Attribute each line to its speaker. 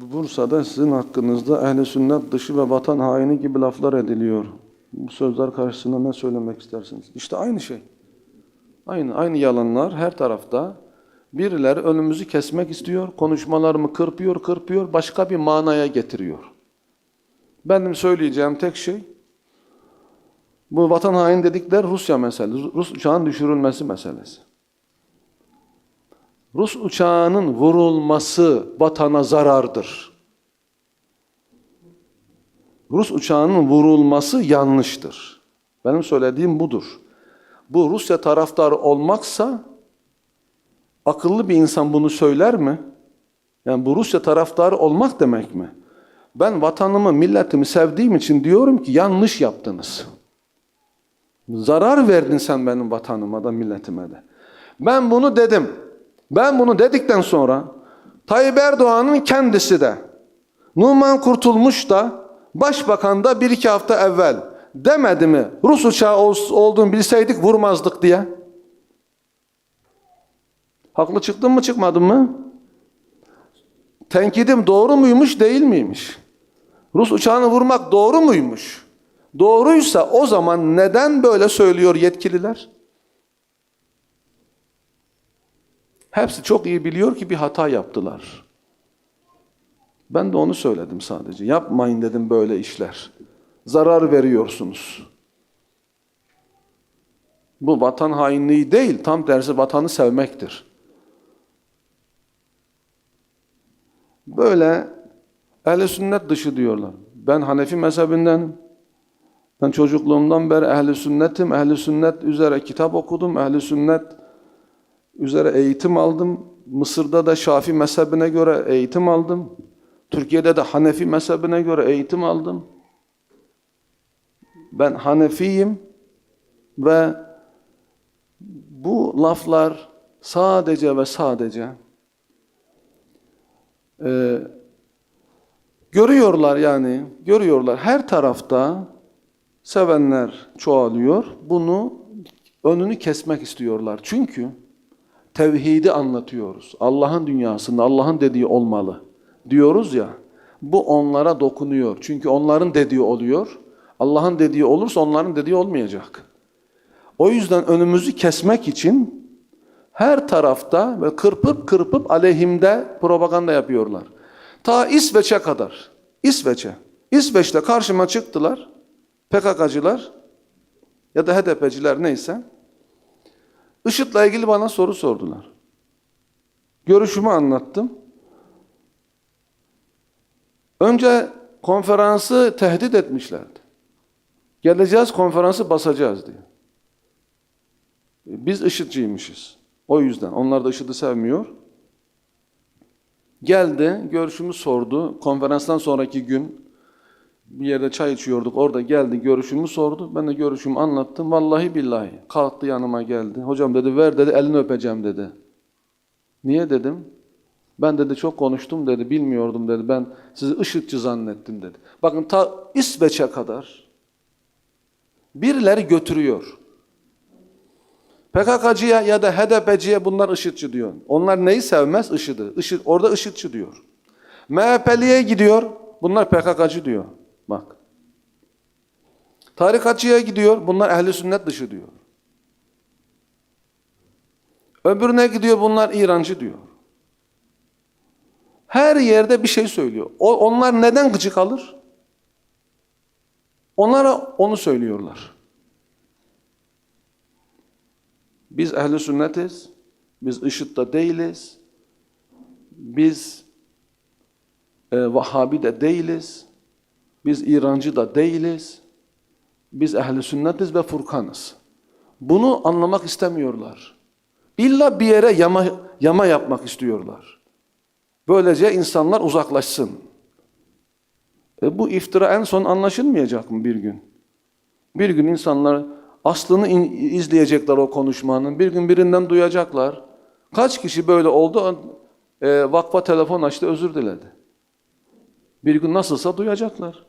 Speaker 1: Bursa'da sizin hakkınızda ehli sünnet dışı ve vatan haini gibi laflar ediliyor. Bu sözler karşısında ne söylemek istersiniz? İşte aynı şey. Aynı aynı yalanlar her tarafta. Birileri önümüzü kesmek istiyor, konuşmalarımı kırpıyor, kırpıyor, başka bir manaya getiriyor. Benim söyleyeceğim tek şey, bu vatan haini dedikler Rusya meselesi, Rus uçağın düşürülmesi meselesi. Rus uçağının vurulması vatana zarardır. Rus uçağının vurulması yanlıştır. Benim söylediğim budur. Bu Rusya taraftarı olmaksa akıllı bir insan bunu söyler mi? Yani bu Rusya taraftarı olmak demek mi? Ben vatanımı, milletimi sevdiğim için diyorum ki yanlış yaptınız. Zarar verdin sen benim vatanıma da milletime de. Ben bunu dedim. Ben bunu dedikten sonra Tayyip Erdoğan'ın kendisi de Numan Kurtulmuş da Başbakan da bir iki hafta evvel demedi mi Rus uçağı ol- olduğunu bilseydik vurmazdık diye. Haklı çıktım mı çıkmadım mı? Tenkidim doğru muymuş değil miymiş? Rus uçağını vurmak doğru muymuş? Doğruysa o zaman neden böyle söylüyor yetkililer? Hepsi çok iyi biliyor ki bir hata yaptılar. Ben de onu söyledim sadece. Yapmayın dedim böyle işler. Zarar veriyorsunuz. Bu vatan hainliği değil, tam tersi vatanı sevmektir. Böyle ehl sünnet dışı diyorlar. Ben Hanefi mezhebindenim. Ben çocukluğumdan beri ehli sünnetim. Ehli sünnet üzere kitap okudum. Ehli sünnet üzere eğitim aldım. Mısır'da da Şafi mezhebine göre eğitim aldım. Türkiye'de de Hanefi mezhebine göre eğitim aldım. Ben Hanefiyim ve bu laflar sadece ve sadece e, görüyorlar yani, görüyorlar her tarafta sevenler çoğalıyor. Bunu önünü kesmek istiyorlar. Çünkü tevhidi anlatıyoruz. Allah'ın dünyasında Allah'ın dediği olmalı diyoruz ya. Bu onlara dokunuyor. Çünkü onların dediği oluyor. Allah'ın dediği olursa onların dediği olmayacak. O yüzden önümüzü kesmek için her tarafta ve kırpıp kırpıp aleyhimde propaganda yapıyorlar. Ta İsveç'e kadar. İsveç'e. İsveç'te karşıma çıktılar. PKK'cılar ya da HDP'ciler neyse. IŞİD'le ilgili bana soru sordular. Görüşümü anlattım. Önce konferansı tehdit etmişlerdi. Geleceğiz konferansı basacağız diye. Biz IŞİD'ciymişiz. O yüzden. Onlar da IŞİD'i sevmiyor. Geldi, görüşümü sordu. Konferanstan sonraki gün bir yerde çay içiyorduk. Orada geldi, görüşümü sordu. Ben de görüşümü anlattım. Vallahi billahi. Kalktı yanıma geldi. Hocam dedi, ver dedi, elini öpeceğim dedi. Niye dedim? Ben dedi çok konuştum dedi, bilmiyordum dedi. Ben sizi IŞİD'ci zannettim dedi. Bakın ta İsveç'e kadar birileri götürüyor. PKK'cıya ya da HDP'ciye bunlar IŞİD'ci diyor. Onlar neyi sevmez? IŞİD'i. IŞİD, orada IŞİD'ci diyor. MHP'liye gidiyor, bunlar PKK'cı diyor. Bak. Tarikatçıya gidiyor, bunlar ehli sünnet dışı diyor. Öbürüne gidiyor, bunlar İrancı diyor. Her yerde bir şey söylüyor. O, onlar neden gıcık alır? Onlara onu söylüyorlar. Biz ehli sünnetiz. Biz IŞİD'de değiliz. Biz e, Vahhabi de değiliz. Biz İrancı da değiliz. Biz ehli sünnetiz ve Furkanız. Bunu anlamak istemiyorlar. İlla bir yere yama, yama yapmak istiyorlar. Böylece insanlar uzaklaşsın. E bu iftira en son anlaşılmayacak mı bir gün? Bir gün insanlar aslını izleyecekler o konuşmanın. Bir gün birinden duyacaklar. Kaç kişi böyle oldu? E, vakfa telefon açtı, özür diledi. Bir gün nasılsa duyacaklar.